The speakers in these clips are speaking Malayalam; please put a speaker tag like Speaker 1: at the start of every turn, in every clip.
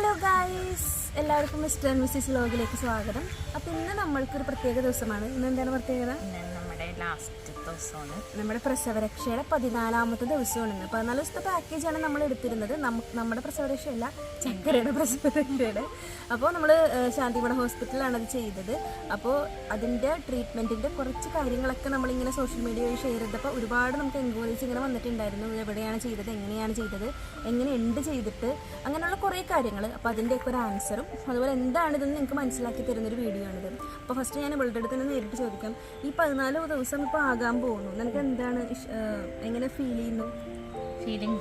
Speaker 1: ഹലോ ഗായ്സ് എല്ലാവർക്കും മിസ്റ്റർ ആൻഡ് മിസ്സിസ് ലോഗിലേക്ക് സ്വാഗതം. അപ്പോൾ ഇന്ന് നമ്മൾക്കൊരു പ്രത്യേക ദിവസമാണ്. ഇന്ന് എന്താണ് പ്രത്യേകത?
Speaker 2: ഇന്ന് നമ്മുടെ ലാസ്റ്റ് ദിവസമാണ്.
Speaker 1: നമ്മുടെ പ്രസവരക്ഷയുടെ പതിനാലാമത്തെ ദിവസമാണ് ഇന്ന്. പതിനാല് ദിവസത്തെ പാക്കേജാണ് നമ്മൾ എടുത്തിരുന്നത്. നമ്മുടെ പ്രസവരക്ഷയല്ല ചക്കരയുടെ പ്രസവരക്ഷയുടെ. അപ്പോൾ നമ്മൾ ശാന്തിമഠ ഹോസ്പിറ്റലാണ് അത് ചെയ്തത്. അപ്പോൾ അതിന്റെ ട്രീറ്റ്മെന്റിന്റെ കുറച്ച് കാര്യങ്ങളൊക്കെ നമ്മളിങ്ങനെ സോഷ്യൽ മീഡിയ വഴി ഷെയർ ചെയ്തപ്പോൾ ഒരുപാട് നമുക്ക് എൻക്വയറീസ് ഇങ്ങനെ വന്നിട്ടുണ്ടായിരുന്നു. എവിടെയാണ് ചെയ്തത് എങ്ങനെയാണ് ചെയ്തത് എങ്ങനെ എന്ത് ചെയ്തിട്ട് അങ്ങനെയുള്ള കുറേ കാര്യങ്ങൾ അപ്പോൾ അതിന്റെയൊക്കെ ഒരു ആൻസറും അതുപോലെ എന്താണിതെന്ന് നിങ്ങൾക്ക് മനസ്സിലാക്കി തരുന്നൊരു വീഡിയോ ആണിത്. അപ്പോൾ ഫസ്റ്റ് ഞാൻ ഇവളുടെ അടുത്ത് തന്നെ നേരിട്ട് ചോദിക്കാം. ഈ പതിനാല് ദിവസം ഇപ്പോൾ ആകാൻ പോകുന്നു. നിനക്ക് എന്താണ് എങ്ങനെ ഫീൽ ചെയ്യുന്നു?
Speaker 2: ഫീലിംഗ്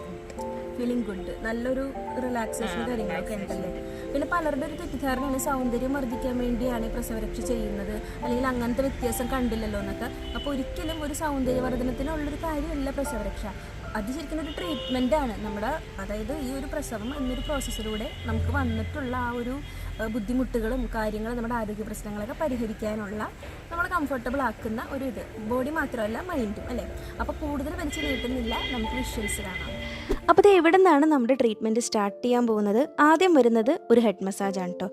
Speaker 1: ഫീലിംഗ് ഗുഡ് നല്ലൊരു റിലാക്സേഷൻ കാര്യങ്ങളൊക്കെ ഉണ്ടല്ലേ? പിന്നെ പലരുടെ ഒരു തെറ്റിദ്ധാരണയാണ് സൗന്ദര്യം വർദ്ധിക്കാൻ വേണ്ടിയാണ് ഈ പ്രസവരക്ഷ ചെയ്യുന്നത്. അല്ലെങ്കിൽ അങ്ങനത്തെ വ്യത്യാസം കണ്ടില്ലല്ലോ എന്നൊക്കെ അപ്പോൾ ഒരിക്കലും ഒരു സൗന്ദര്യവർദ്ധനത്തിനുള്ളൊരു കാര്യമല്ല പ്രസവരക്ഷ. അത് ശരിക്കും ഒരു ട്രീറ്റ്മെന്റ് ആണ്. നമ്മുടെ അതായത് ഈ ഒരു പ്രസവം എന്നൊരു പ്രോസസ്സിലൂടെ നമുക്ക് വന്നിട്ടുള്ള ആ ഒരു ബുദ്ധിമുട്ടുകളും കാര്യങ്ങളും നമ്മുടെ ആരോഗ്യ പ്രശ്നങ്ങളൊക്കെ പരിഹരിക്കാനുള്ള നമ്മൾ കംഫർട്ടബിൾ ആക്കുന്ന ഒരു ഇത്. ബോഡി മാത്രമല്ല മൈൻഡും അല്ലേ? അപ്പോൾ കൂടുതൽ വലിച്ചു നീട്ടുന്നില്ല നമുക്ക് വിഷ്വൽസ് കാണാം.
Speaker 3: അപ്പോൾ ഇത് എവിടെ നിന്നാണ് നമ്മുടെ ട്രീറ്റ്മെന്റ് സ്റ്റാർട്ട് ചെയ്യാൻ പോകുന്നത്? ആദ്യം വരുന്നത് ഒരു ഹെഡ് മസാജ് ആണ് കേട്ടോ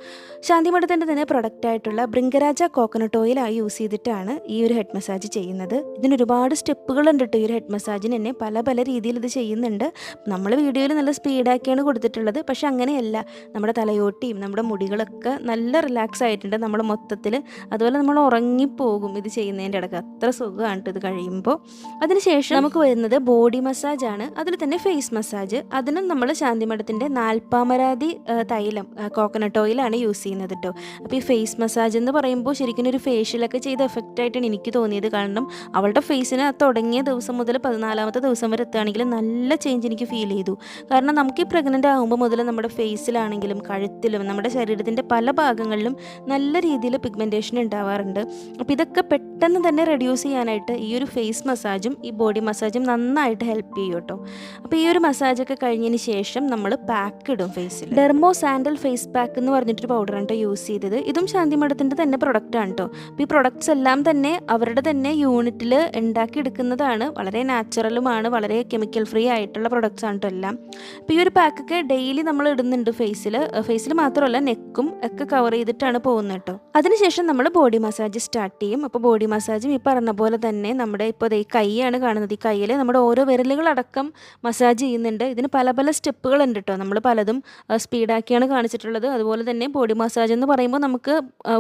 Speaker 3: ശാന്തിമഠത്തിന്റെ തന്നെ പ്രൊഡക്റ്റ് ആയിട്ടുള്ള ബൃങ്കരാജ കോക്കനട്ട് ഓയിലായി യൂസ് ചെയ്തിട്ടാണ് ഈ ഒരു ഹെഡ് മസാജ് ചെയ്യുന്നത്. ഇതിന് ഒരുപാട് സ്റ്റെപ്പുകളുണ്ട് കേട്ടോ ഈ ഒരു ഹെഡ് മസാജിന് തന്നെ പല പല രീതിയിൽ ഇത് ചെയ്യുന്നുണ്ട്. നമ്മൾ വീഡിയോയിൽ നല്ല സ്പീഡാക്കിയാണ് കൊടുത്തിട്ടുള്ളത്. പക്ഷേ അങ്ങനെയല്ല. നമ്മുടെ തലയോട്ടിയും നമ്മുടെ മുടികളൊക്കെ നല്ല റിലാക്സ് ആയിട്ടുണ്ട്. നമ്മൾ മൊത്തത്തിൽ അതുപോലെ നമ്മൾ ഉറങ്ങിപ്പോകും ഇത് ചെയ്യുന്നതിന്റെ ഇടയ്ക്ക് അത്ര സുഖമാണ് ഇത് കഴിയുമ്പോൾ അതിനുശേഷം നമുക്ക് വരുന്നത് ബോഡി മസാജാണ് അതിൽ തന്നെ ഫേസ് മസാജ് അതിനും നമ്മൾ ശാന്തിമഠത്തിന്റെ നാൽപ്പാമരാതി തൈലം കോക്കനട്ട് ഓയിലാണ് യൂസ് ചെയ്യുന്നത് കേട്ടോ അപ്പോൾ ഈ ഫേസ് മസാജ് എന്ന് പറയുമ്പോൾ ശരിക്കും ഒരു ഫേഷ്യലൊക്കെ ചെയ്ത എഫക്റ്റ് ആയിട്ടാണ് എനിക്ക് തോന്നിയത്. കാരണം അവളുടെ ഫേസിന് തുടങ്ങിയ ദിവസം മുതൽ പതിനാലാമത്തെ ദിവസം വരെ എത്തുകയാണെങ്കിൽ നല്ല ചേഞ്ച് എനിക്ക് ഫീൽ ചെയ്തു. കാരണം നമുക്ക് ഈ പ്രഗ്നന്റ് ആകുമ്പോൾ മുതൽ നമ്മുടെ ഫേസിലാണെങ്കിലും കഴുത്തിലും നമ്മുടെ ശരീരത്തിന്റെ പല ഭാഗങ്ങളിലും നല്ല രീതിയിൽ പിഗ്മെന്റേഷൻ ഉണ്ടാവാറുണ്ട്. അപ്പോൾ ഇതൊക്കെ പെട്ടെന്ന് തന്നെ റെഡ്യൂസ് ചെയ്യാനായിട്ട് ഈ ഒരു ഫേസ് മസാജും ഈ ബോഡി മസാജും നന്നായിട്ട് ഹെൽപ്പ് ചെയ്യും കേട്ടോ അപ്പോൾ ഈ ഒരു മസാജൊക്കെ കഴിഞ്ഞതിന് ശേഷം നമ്മൾ പാക്ക് ഇടും ഫേസിൽ ഡെർമോ സാൻഡൽ ഫേസ് പാക്ക് എന്ന് പറഞ്ഞിട്ടൊരു പൗഡറാണ് കേട്ടോ യൂസ് ചെയ്തത്. ഇതും ശാന്തി മഠത്തിന്റെ തന്നെ പ്രൊഡക്റ്റ് ആണ് കേട്ടോ അപ്പോൾ ഈ പ്രൊഡക്ട്സ് എല്ലാം തന്നെ അവരുടെ തന്നെ യൂണിറ്റിൽ ഉണ്ടാക്കിയെടുക്കുന്നതാണ് വളരെ നാച്ചുറലുമാണ് വളരെ കെമിക്കൽ ഫ്രീ ആയിട്ടുള്ള പ്രൊഡക്ട്സ് ആണ് കേട്ടോ എല്ലാം. അപ്പോൾ ഈ ഒരു പാക്കൊക്കെ ഡെയിലി നമ്മൾ ഇടുന്നുണ്ട് ഫേസിൽ ഫേസിൽ മാത്രമല്ല നെക്കും ഒക്കെ കവർ ചെയ്തിട്ടാണ് പോകുന്നത് കേട്ടോ അതിനുശേഷം നമ്മൾ ബോഡി മസാജ് സ്റ്റാർട്ട് ചെയ്യും. അപ്പോൾ ബോഡി മസാജും ഈ പറഞ്ഞ പോലെ തന്നെ നമ്മുടെ ഇപ്പോൾ ഈ കൈയാണ് കാണുന്നത്. ഈ കയ്യിൽ നമ്മുടെ ഓരോ വിരലുകളടക്കം മസാജ് ചെയ്യുന്നുണ്ട്. ഇതിന് പല പല സ്റ്റെപ്പുകൾ ഉണ്ട് കേട്ടോ നമ്മൾ പലതും സ്പീഡാക്കിയാണ് കാണിച്ചിട്ടുള്ളത്. അതുപോലെ തന്നെ ബോഡി മസാജ് എന്ന് പറയുമ്പോൾ നമുക്ക്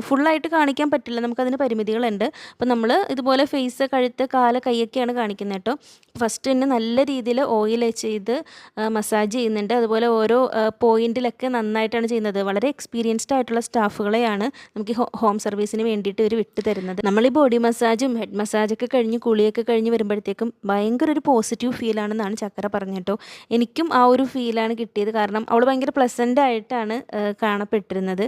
Speaker 3: ഫുള്ളായിട്ട് കാണിക്കാൻ പറ്റില്ല. നമുക്കതിന് പരിമിതികളുണ്ട്. അപ്പോൾ നമ്മൾ ഇതുപോലെ ഫേസ് കഴുത്ത് കാല കൈയൊക്കെയാണ് കാണിക്കുന്നത് കേട്ടോ ഫസ്റ്റ് തന്നെ നല്ല രീതിയിൽ ഓയിൽ ചെയ്ത് മസാജ് ചെയ്യുന്നുണ്ട്. അതുപോലെ ഓരോ പോയിന്റിലൊക്കെ നന്നായിട്ടാണ് ചെയ്യുന്നത്. വളരെ എക്സ്പീരിയൻസ്ഡ് ആയിട്ടുള്ള സ്റ്റാഫുകളെയാണ് നമുക്ക് ഹോം സർവീസിന് വേണ്ടിയിട്ട് ഇവർ വിട്ടു തരുന്നത്. നമ്മൾ ഈ ബോഡി മസാജും ഹെഡ് മസാജൊക്കെ കഴിഞ്ഞ് കുളിയൊക്കെ കഴിഞ്ഞ് വരുമ്പോഴത്തേക്കും ഭയങ്കര ഒരു പോസിറ്റീവ് ഫീലാണെന്നാണ് ചക്കര പറഞ്ഞത് കേട്ടോ. എനിക്കും ആ ഒരു ഫീലാണ് കിട്ടിയത്. കാരണം അവൾ ഭയങ്കര പ്ലസന്റ് ആയിട്ടാണ് കാണപ്പെട്ടിരുന്നത്.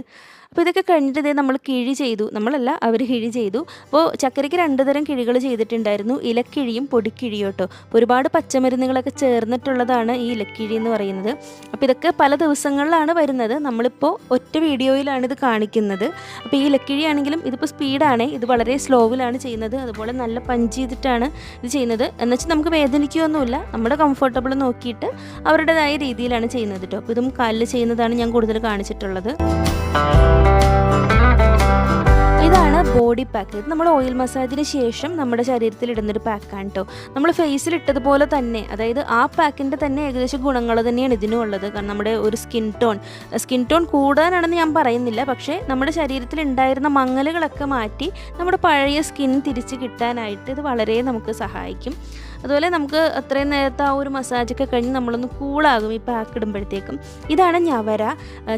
Speaker 3: അപ്പോൾ ഇതൊക്കെ കഴിഞ്ഞിട്ട് ഇതേ നമ്മൾ കിഴി ചെയ്തു. നമ്മളല്ല അവർ കിഴി ചെയ്തു. അപ്പോൾ ചക്കരയ്ക്ക് രണ്ട് തരം കിഴികൾ ചെയ്തിട്ടുണ്ടായിരുന്നു. ഇലക്കിഴിയും പൊടിക്കിഴിയും കേട്ടോ ഒരുപാട് പച്ചമരുന്നുകളൊക്കെ ചേർന്നിട്ടുള്ളതാണ് ഈ ഇലക്കിഴി എന്ന് പറയുന്നത്. അപ്പോൾ ഇതൊക്കെ പല ദിവസങ്ങളിലാണ് വരുന്നത്. നമ്മളിപ്പോൾ ഒറ്റ വീഡിയോയിലാണ് ഇത് കാണിക്കുന്നത്. അപ്പോൾ ഈ ഇലക്കിഴി ആണെങ്കിലും ഇതിപ്പോൾ സ്പീഡാണ്. ഇത് വളരെ സ്ലോവിലാണ് ചെയ്യുന്നത്. അതുപോലെ നല്ല പഞ്ച് ചെയ്തിട്ടാണ് ഇത് ചെയ്യുന്നത്. എന്നുവെച്ചാൽ നമുക്ക് വേദനിക്കുകയൊന്നുമില്ല. നമ്മുടെ കംഫർട്ടബിൾ നോക്കിയിട്ട് അവരുടേതായ രീതിയിലാണ് ചെയ്യുന്നത് കേട്ടോ അപ്പോൾ ഇതും കാലിൽ ചെയ്യുന്നതാണ് ഞാൻ കൂടുതൽ കാണിച്ചിട്ടുള്ളത്. Body pack. ഇത് നമ്മൾ ഓയിൽ മസാജിന് ശേഷം നമ്മുടെ ശരീരത്തിൽ ഇടുന്നൊരു പാക്കാണ് കേട്ടോ നമ്മൾ ഫേസിൽ ഇട്ടതുപോലെ തന്നെ അതായത് ആ പാക്കിന്റെ തന്നെ ഏകദേശം ഗുണങ്ങൾ തന്നെയാണ് ഇതിനും ഉള്ളത്. കാരണം നമ്മുടെ ഒരു സ്കിൻ ടോൺ സ്കിൻ ടോൺ കൂടാനാണെന്ന് ഞാൻ പറയുന്നില്ല. പക്ഷേ നമ്മുടെ ശരീരത്തിൽ ഉണ്ടായിരുന്ന മങ്ങലുകളൊക്കെ മാറ്റി നമ്മുടെ പഴയ സ്കിൻ തിരിച്ച് കിട്ടാനായിട്ട് ഇത് വളരെ നമുക്ക് സഹായിക്കും. അതുപോലെ നമുക്ക് അത്രയും നേരത്തെ ആ ഒരു മസാജൊക്കെ കഴിഞ്ഞ് നമ്മളൊന്ന് കൂളാകും ഈ പാക്ക് ഇടുമ്പോഴത്തേക്കും. ഇതാണ് ഞവര.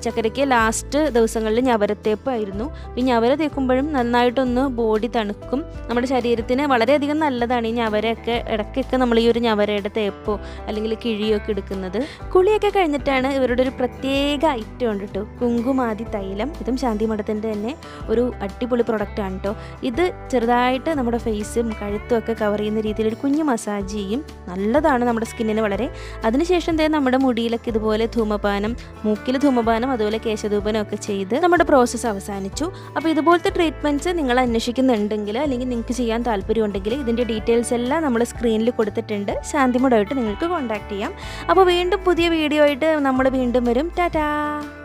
Speaker 3: ചക്കരയ്ക്ക് ലാസ്റ്റ് ദിവസങ്ങളിൽ ഞവരത്തേപ്പായിരുന്നു ഈ ഞവര തേക്കുമ്പോഴും നന്നായിട്ടൊന്ന് ബോഡി തണുക്കും. നമ്മുടെ ശരീരത്തിന് വളരെയധികം നല്ലതാണ് ഈ ഞവരയൊക്കെ ഇടയ്ക്കൊക്കെ നമ്മൾ ഈ ഒരു ഞവരയുടെ തേപ്പോ അല്ലെങ്കിൽ കിഴിയോ ഒക്കെ എടുക്കുന്നത്. കുളിയൊക്കെ കഴിഞ്ഞിട്ടാണ് ഇവരുടെ ഒരു പ്രത്യേക ഐറ്റം ഉണ്ട് കേട്ടോ കുങ്കുമാതി തൈലം. ഇതും ശാന്തി മഠത്തിന്റെ തന്നെ ഒരു അടിപൊളി പ്രൊഡക്റ്റാണ് കേട്ടോ ഇത് ചെറുതായിട്ട് നമ്മുടെ ഫേസും കഴുത്തും ഒക്കെ കവർ ചെയ്യുന്ന രീതിയിൽ ഒരു കുഞ്ഞു മസാജ് ചെയ്യും. നല്ലതാണ് നമ്മുടെ സ്കിന്നിന് വളരെ. അതിനുശേഷം തന്നെ നമ്മുടെ മുടിയിലൊക്കെ ഇതുപോലെ ധൂമപാനം മൂക്കിൽ ധൂമപാനം അതുപോലെ കേശധൂപനം ഒക്കെ ചെയ്ത് നമ്മുടെ പ്രോസസ്സ് അവസാനിച്ചു. അപ്പോൾ ഇതുപോലത്തെ ട്രീറ്റ്മെന്റ്സ് നിങ്ങൾ അന്വേഷിക്കുന്നുണ്ടെങ്കിൽ അല്ലെങ്കിൽ നിങ്ങൾക്ക് ചെയ്യാൻ താല്പര്യമുണ്ടെങ്കിൽ ഇതിന്റെ ഡീറ്റെയിൽസ് എല്ലാം നമ്മൾ സ്ക്രീനിൽ കൊടുത്തിട്ടുണ്ട്. ശാന്തിമുടായിട്ട് നിങ്ങൾക്ക് കോൺടാക്ട് ചെയ്യാം. അപ്പോൾ വീണ്ടും പുതിയ വീഡിയോ ആയിട്ട് നമ്മൾ വീണ്ടും വരും. ടാറ്റാ!